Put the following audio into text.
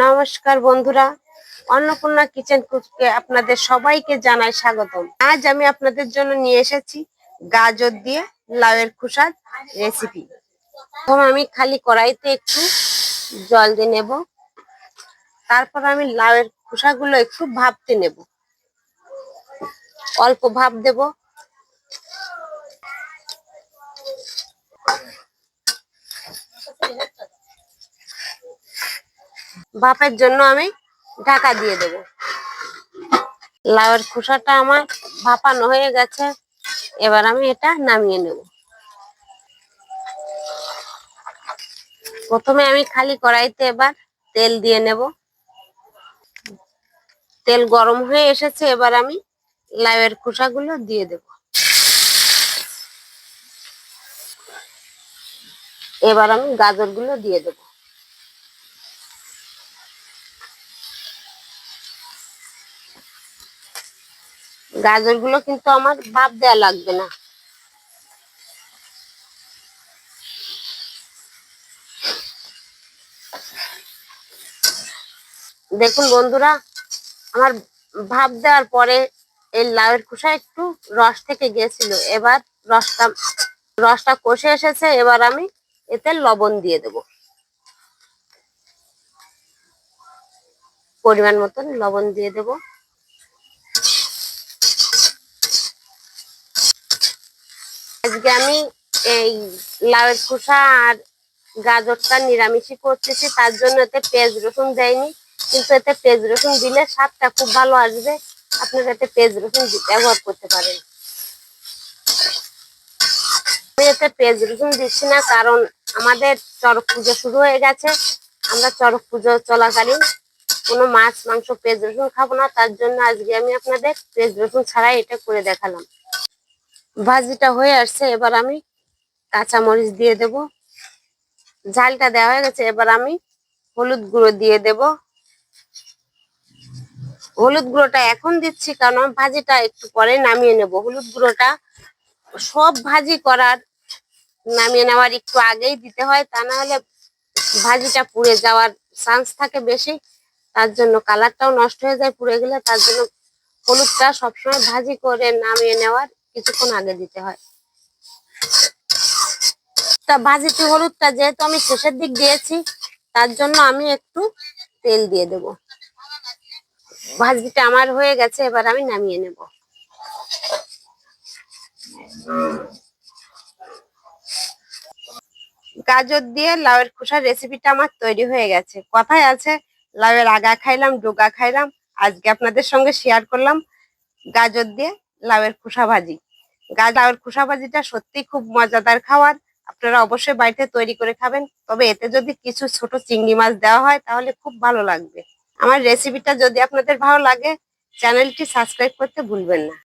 নমস্কার বন্ধুরা, অন্নপূর্ণা কিচেন কুককে আপনাদের সবাইকে জানাই স্বাগতম। আজ আমি আপনাদের জন্য নিয়ে এসেছি গাজর দিয়ে লাউয়ের খোসার রেসিপি প্রথম আমি খালি কড়াইতে একটু জল দিয়ে নেব। তারপর আমি লাউয়ের খোসাগুলো একটু ভাবতে নেব। অল্প ভাব দেব। ভাপের জন্য আমি ঢাকা দিয়ে দেব। লাউয়ের খোসাটা আমার ভাপানো হয়ে গেছে, এবার আমি এটা নামিয়ে নেব। প্রথমে আমি খালি কড়াইতে এবার তেল দিয়ে নেব। তেল গরম হয়ে এসেছে, এবার আমি লাউয়ের খোসাগুলো দিয়ে দেব। এবার আমি গাজরগুলো দিয়ে দেবো। গাজরগুলো কিন্তু আমার ভাপ দেওয়া লাগবে না। দেখুন বন্ধুরা, আমার ভাপ দেওয়ার পরে এই লাউয়ের খোসা একটু রস থেকে গিয়েছিল এবার রসটা রসটা কষে এসেছে, এবার আমি এতে লবণ দিয়ে দেব। পরিমাণ মতন লবণ দিয়ে দেবো। আজকে আমি এই লাউয়ের খোসা আর গাজরটা নিরামিষই করতেছি। তার জন্য এতে পেঁয়াজ রসুন দেয়নি, কিন্তু এতে পেঁয়াজ রসুন দিলে স্বাদটা খুব ভালো আসবে। আপনারা এতে পেঁয়াজ রসুন ব্যবহার করতে পারেন। আমি এতে পেঁয়াজ রসুন দিচ্ছি না, কারণ আমাদের চড়ক পুজো শুরু হয়ে গেছে। আমরা চড়ক পুজো চলাকালীন কোনো মাছ, মাংস, পেঁয়াজ, রসুন খাব না। তার জন্য আজকে আমি আপনাদের পেঁয়াজ রসুন ছাড়াই এটা করে দেখালাম। ভাজিটা হয়ে আসছে, এবার আমি কাঁচা মরিচ দিয়ে দেব। ঝালটা দেওয়া হয়ে গেছে, এবার আমি হলুদ গুঁড়ো দিয়ে দেব। হলুদ গুঁড়োটা এখন দিচ্ছি, কারণ ভাজিটা একটু পরে নামিয়ে নেব। হলুদ গুঁড়োটা সব ভাজি করার, নামিয়ে নেওয়ার একটু আগেই দিতে হয়, তা না হলে ভাজিটা পুড়ে যাওয়ার চান্স থাকে বেশি। তার জন্য কালারটাও নষ্ট হয়ে যায়, পুড়ে গেলে, তার জন্য হলুদটা সবসময় ভাজি করে নামিয়ে নেওয়ার কিছুক্ষণ আগে দিতে হয়। তা ভাজিতে হলুদটা যেহেতু আমি শেষের দিক দিয়েছি, তার জন্য আমি একটু তেল দিয়ে দেব। ভাজিটা আমার হয়ে গেছে, এবার আমি নামিয়ে নেব। গাজর দিয়ে লাউয়ের খোসার রেসিপিটা আমার তৈরি হয়ে গেছে। কথায় আছে, লাউয়ের আগা খাইলাম, ডোগা খাইলাম, আজকে আপনাদের সঙ্গে শেয়ার করলাম। গাজর দিয়ে লাউয়ের খোসা ভাজি। গাছ লাউয়ের খোসা ভাজিটা সত্যি খুব মজাদার খাওয়ার। আপনারা অবশ্যই বাড়িতে তৈরি করে খাবেন। তবে এতে যদি কিছু ছোট চিংড়ি মাছ দেওয়া হয়, তাহলে খুব ভালো লাগবে। আমার রেসিপিটা যদি আপনাদের ভালো লাগে, চ্যানেলটি সাবস্ক্রাইব করতে ভুলবেন না।